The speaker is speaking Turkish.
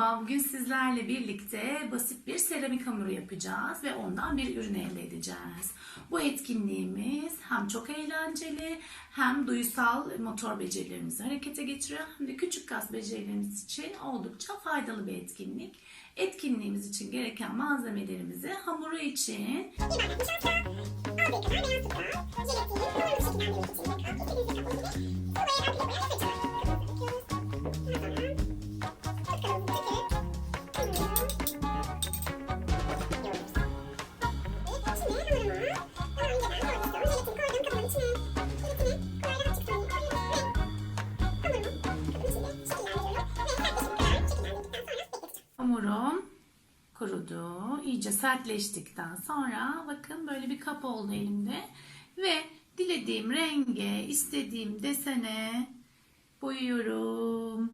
Merhaba, bugün sizlerle birlikte basit bir seramik hamuru yapacağız ve ondan bir ürün elde edeceğiz. Bu etkinliğimiz hem çok eğlenceli hem duysal motor becerilerimizi harekete geçiriyor hem de küçük kas becerilerimiz için oldukça faydalı bir etkinlik. Etkinliğimiz için gereken malzemelerimizi hamuru için Hamurum kurudu. iyice sertleştikten sonra bakın böyle bir kap oldu elimde. Ve dilediğim renge, istediğim desene boyuyorum.